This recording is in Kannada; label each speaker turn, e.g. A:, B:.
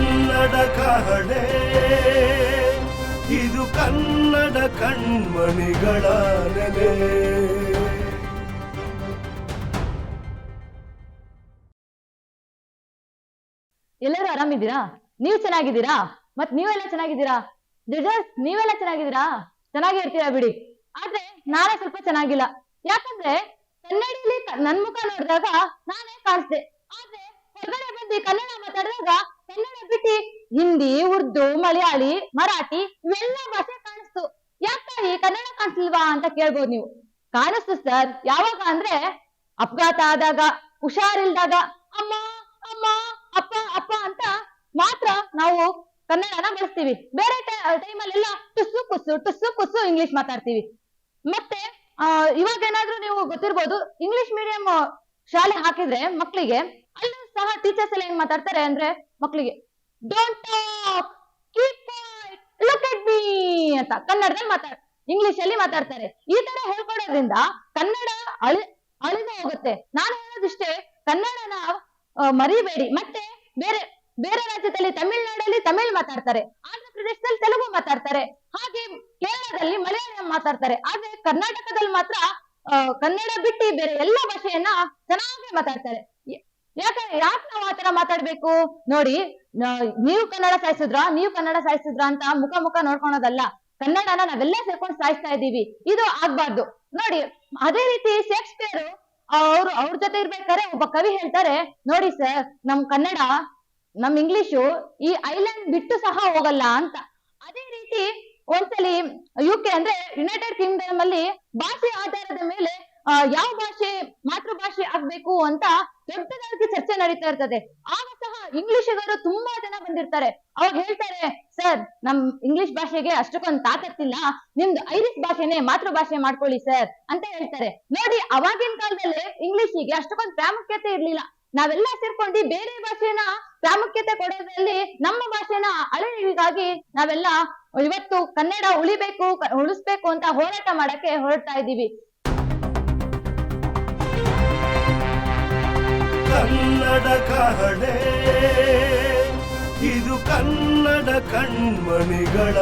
A: ಕನ್ನಡ ಕಹಳೆ ಇದು ಕನ್ನಡ ಕಣ್ಮಣಿಗಳ ನೆಲೆ.
B: ಎಲ್ಲರೂ ಆರಾಮಿದ್ದೀರಾ? ನೀವು ಚೆನ್ನಾಗಿದ್ದೀರಾ? ಮತ್ ನೀವೆಲ್ಲ ಚೆನ್ನಾಗಿದ್ದೀರಾ? ಜಜಸ್ ನೀವೆಲ್ಲ ಚೆನ್ನಾಗಿದ್ದೀರಾ? ಚೆನ್ನಾಗಿ ಇರ್ತೀರಾ ಬಿಡಿ. ಆದ್ರೆ ನಾನೇ ಸ್ವಲ್ಪ ಚೆನ್ನಾಗಿಲ್ಲ. ಯಾಕಂದ್ರೆ ಕನ್ನಡಿಯಲ್ಲಿ ನನ್ ಮುಖ ನೋಡಿದಾಗ ನಾನೇ ಕಾಣಿಸ್ದೆ. ಬಂದು ಕನ್ನಡ ಮಾತಾಡಿದಾಗ ಕನ್ನಡ ಬಿಟ್ಟು, ಹಿಂದಿ, ಉರ್ದು, ಮಲಯಾಳಿ, ಮರಾಠಿ ಇವೆಲ್ಲ ಭಾಷೆ ಕಾಣಿಸ್ತು. ಯಾಕಾಗಿ ಕನ್ನಡ ಕಾಣಿಸ್ಲಿಲ್ವಾ ಅಂತ ಕೇಳ್ಬೋದು ನೀವು. ಕಾಣಿಸ್ತು ಸರ್ ಯಾವಾಗ ಅಂದ್ರೆ ಅಪಘಾತ ಆದಾಗ, ಹುಷಾರಿಲ್ದಾಗ, ಅಮ್ಮ ಅಮ್ಮ, ಅಪ್ಪ ಅಪ್ಪ ಅಂತ ಮಾತ್ರ ನಾವು ಕನ್ನಡನ ಬಳಸ್ತೀವಿ. ಬೇರೆ ಟೈಮಲ್ಲೆಲ್ಲ ಟುಸ್ಸು ಕುಸ್ಸು ಟುಸ್ಸು ಕುಸ್ಸು ಇಂಗ್ಲಿಷ್ ಮಾತಾಡ್ತೀವಿ. ಮತ್ತೆ ಇವಾಗ ಏನಾದ್ರೂ ನೀವು ಗೊತ್ತಿರ್ಬೋದು ಇಂಗ್ಲಿಷ್ ಮೀಡಿಯಂ ಶಾಲೆ ಹಾಕಿದ್ರೆ ಮಕ್ಕಳಿಗೆ ಅಲ್ಲೂ ಸಹ ಟೀಚರ್ಸ್ ಎಲ್ಲ ಏನ್ ಮಾತಾಡ್ತಾರೆ ಅಂದ್ರೆ ಮಕ್ಕಳಿಗೆ don't talk look at me ಅಂತ ಕನ್ನಡದಲ್ಲಿ ಮಾತಾಡ್ ಇಂಗ್ಲಿಷ್ ಅಲ್ಲಿ ಮಾತಾಡ್ತಾರೆ. ಈ ತರ ಹೇಳ್ಕೊಡೋದ್ರಿಂದ ಕನ್ನಡ ಅಳಿ, ಅಳಿದು ಹೋಗುತ್ತೆ. ನಾನು ಹೇಳೋದಿಷ್ಟೇ ಕನ್ನಡನ ಮರಿಬೇಡಿ. ಮತ್ತೆ ಬೇರೆ ಬೇರೆ ರಾಜ್ಯದಲ್ಲಿ ತಮಿಳ್ನಾಡಲ್ಲಿ ತಮಿಳ್ ಮಾತಾಡ್ತಾರೆ. ಆಂಧ್ರ ಪ್ರದೇಶದಲ್ಲಿ ತೆಲುಗು ಮಾತಾಡ್ತಾರೆ. ಹಾಗೆ ಕೇರಳದಲ್ಲಿ ಮಲಯಾಳಂ ಮಾತಾಡ್ತಾರೆ. ಆದ್ರೆ ಕರ್ನಾಟಕದಲ್ಲಿ ಮಾತ್ರ ಕನ್ನಡ ಬಿಟ್ಟು ಬೇರೆ ಎಲ್ಲ ಭಾಷೆಯನ್ನ ಚೆನ್ನಾಗಿ ಮಾತಾಡ್ತಾರೆ. ಯಾಕಂದ್ರೆ ಯಾಕೆ ನಾವು ಆತರ ಮಾತಾಡ್ಬೇಕು? ನೋಡಿ ನೀವು ಕನ್ನಡ ಸಾಯಿಸಿದ್ರ, ನೀವು ಕನ್ನಡ ಸಾಯಿಸಿದ್ರ ಅಂತ ಮುಖ ಮುಖ ನೋಡ್ಕೊಳೋದಲ್ಲ. ಕನ್ನಡನ ನಾವೆಲ್ಲ ಸೇರ್ಕೊಂಡು ಸಾಯಿಸ್ತಾ ಇದೀವಿ ಇದು ಆಗ್ಬಾರ್ದು. ನೋಡಿ, ಅದೇ ರೀತಿ ಶೇಕ್ಸ್ಪಿಯರ್ ಅವ್ರು ಅವ್ರ ಜೊತೆ ಇರ್ಬೇಕಾದ್ರೆ ಒಬ್ಬ ಕವಿ ಹೇಳ್ತಾರೆ, ನೋಡಿ ಸರ್, ನಮ್ ಕನ್ನಡ, ನಮ್ ಇಂಗ್ಲಿಷು ಈ ಐಲ್ಯಾಂಡ್ ಬಿಟ್ಟು ಸಹ ಹೋಗಲ್ಲ ಅಂತ. ಅದೇ ರೀತಿ ಒಂದ್ಸಲಿ ಯು ಕೆ ಅಂದ್ರೆ ಯುನೈಟೆಡ್ ಕಿಂಗ್ಡಮ್ ಅಲ್ಲಿ ಭಾಷೆ ಆಧಾರದ ಮೇಲೆ ಯಾವ ಭಾಷೆ ಮಾತೃಭಾಷೆ ಆಗ್ಬೇಕು ಅಂತ ದೊಡ್ಡದಾಗಿ ಚರ್ಚೆ ನಡೀತಾ ಇರ್ತದೆ. ಆಗ ಸಹ ಇಂಗ್ಲಿಷಿಗರು ತುಂಬಾ ಜನ ಬಂದಿರ್ತಾರೆ. ಅವಾಗ ಹೇಳ್ತಾರೆ, ಸರ್, ನಮ್ ಇಂಗ್ಲಿಷ್ ಭಾಷೆಗೆ ಅಷ್ಟಕ್ಕೊಂದು ತಾಕತ್ತಿಲ್ಲ. ನಿಮ್ದು ಐರಿಷ್ ಭಾಷೆನೆ ಮಾತೃಭಾಷೆ ಮಾಡ್ಕೊಳ್ಳಿ, ಸರ್, ಅಂತ ಹೇಳ್ತಾರೆ. ನೋಡಿ, ಅವಾಗಿನ ಕಾಲದಲ್ಲಿ ಇಂಗ್ಲಿಷಿಗೆ ಅಷ್ಟಕ್ಕೊಂದು ಪ್ರಾಮುಖ್ಯತೆ ಇರ್ಲಿಲ್ಲ. ನಾವೆಲ್ಲ ಸೇರ್ಕೊಂಡು ಬೇರೆ ಭಾಷೆನ ಪ್ರಾಮುಖ್ಯತೆ ಕೊಡೋದ್ರಲ್ಲಿ ನಮ್ಮ ಭಾಷೆನ ಅಳವಿಗಾಗಿ ನಾವೆಲ್ಲ ಇವತ್ತು ಕನ್ನಡ ಉಳಿಬೇಕು ಉಳಿಸ್ಬೇಕು ಅಂತ ಹೋರಾಟ ಮಾಡಕ್ಕೆ ಹೊರಡ್ತಾ ಇದ್ದೀವಿ.
A: ಕನ್ನಡ ಕಹಳೆ ಇದು ಕನ್ನಡ ಕಣ್ಮಣಿಗಳ